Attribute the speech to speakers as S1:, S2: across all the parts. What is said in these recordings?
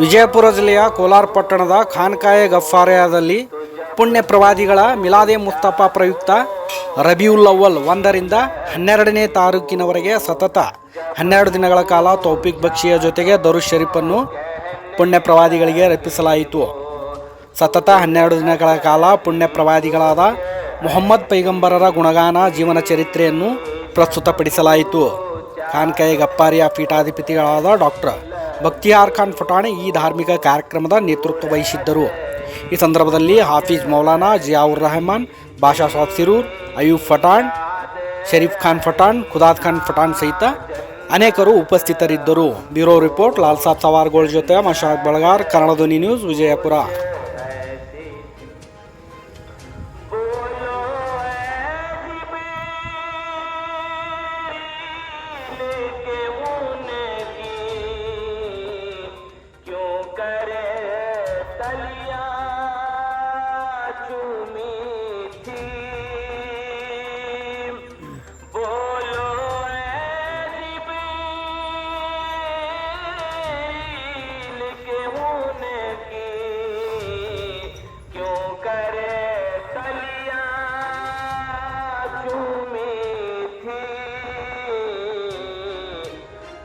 S1: ವಿಜಯಪುರ ಜಿಲ್ಲೆಯ ಕೋಲಾರ ಪಟ್ಟಣದ ಖಾನ್ಕಾಯೆ ಗಫ್ಫಾರ್ಯದಲ್ಲಿ ಪುಣ್ಯ ಪ್ರವಾದಿಗಳ ಮಿಲಾದೆ ಮುಸ್ತಫಾ ಪ್ರಯುಕ್ತ ರಬಿಯುಲ್ ಅವ್ವಲ್ ಒಂದರಿಂದ ಹನ್ನೆರಡನೇ ತಾರೀಕಿನವರೆಗೆ ಸತತ ಹನ್ನೆರಡು ದಿನಗಳ ಕಾಲ ತೌಫಿಕ್ ಬಕ್ಷಿಯ ಜೊತೆಗೆ ದರುಶ್ ಶರೀಫನ್ನು ಪುಣ್ಯ ಪ್ರವಾದಿಗಳಿಗೆ ರಚಿಸಲಾಯಿತು ಸತತ ಹನ್ನೆರಡು ದಿನಗಳ ಕಾಲ ಪುಣ್ಯ ಪ್ರವಾದಿಗಳಾದ ಮೊಹಮ್ಮದ್ ಪೈಗಂಬರರ ಗುಣಗಾನ ಜೀವನ ಚರಿತ್ರೆಯನ್ನು ಪ್ರಸ್ತುತಪಡಿಸಲಾಯಿತು. ಖಾನ್ಕಾಯಿ ಗಪ್ಪಾರಿಯ ಪೀಠಾಧಿಪತಿಗಳಾದ ಡಾಕ್ಟರ್ ಬಕ್ತಿಯಾರ್ ಖಾನ್ ಫುಟಾಣಿ ಈ ಧಾರ್ಮಿಕ ಕಾರ್ಯಕ್ರಮದ ನೇತೃತ್ವ ವಹಿಸಿದ್ದರು. ಈ ಸಂದರ್ಭದಲ್ಲಿ ಹಾಫೀಜ್ ಮೌಲಾನಾ ಜಿಯಾವುರ್ ರೆಹಮಾನ್, ಬಾಷಾ ಸಾಬ್ ಸಿರೂರ್ ಅಯೂಬ್ ಫಟಾಣ್ ಶರೀಫ್ ಖಾನ್ ಫಟಾಣ್ ಖುದಾದ್ ಖಾನ್ ಫಟಾಣ್ ಸಹಿತ ಅನೇಕರು ಉಪಸ್ಥಿತರಿದ್ದರು. ಬ್ಯೂರೋ ರಿಪೋರ್ಟ್ ಲಾಲ್ ಸಾಬ್ ಸವಾರ್ಗೋಳ್ ಜೊತೆ ಮಶಾಕ್ ಬಳಗಾರ್, ಕನ್ನಡ ಧ್ವನಿ ನ್ಯೂಸ್ ವಿಜಯಪುರ.
S2: करे तलिया चूमी थी?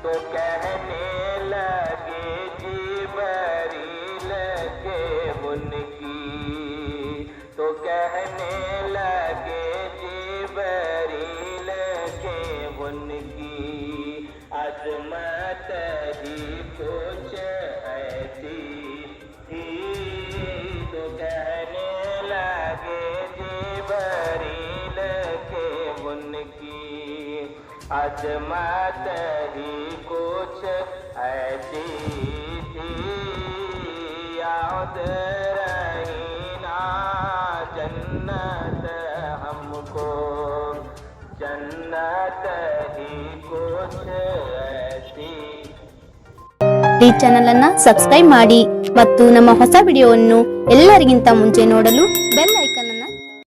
S2: तो कहने लगे जिबरील के उनकी तो कहने लगे जिबरील के उनकी अजमत ही कुछ ऐसी थी। तो कहने लगे जिबरील के उनकी अजमत ही कुछ ऐसी थी याद रही ना जन्नत हमको जन्नत ही कुछ ऐसी
S3: ಈ ಚಾನೆಲ್ ಅನ್ನ ಸಬ್ಸ್ಕ್ರೈಬ್ ಮಾಡಿ ಮತ್ತು ನಮ್ಮ ಹೊಸ ವಿಡಿಯೋವನ್ನು ಎಲ್ಲರಿಗಿಂತ ಮುಂಚೆ ನೋಡಲು ಬೆಲ್ ಐಕಾನ್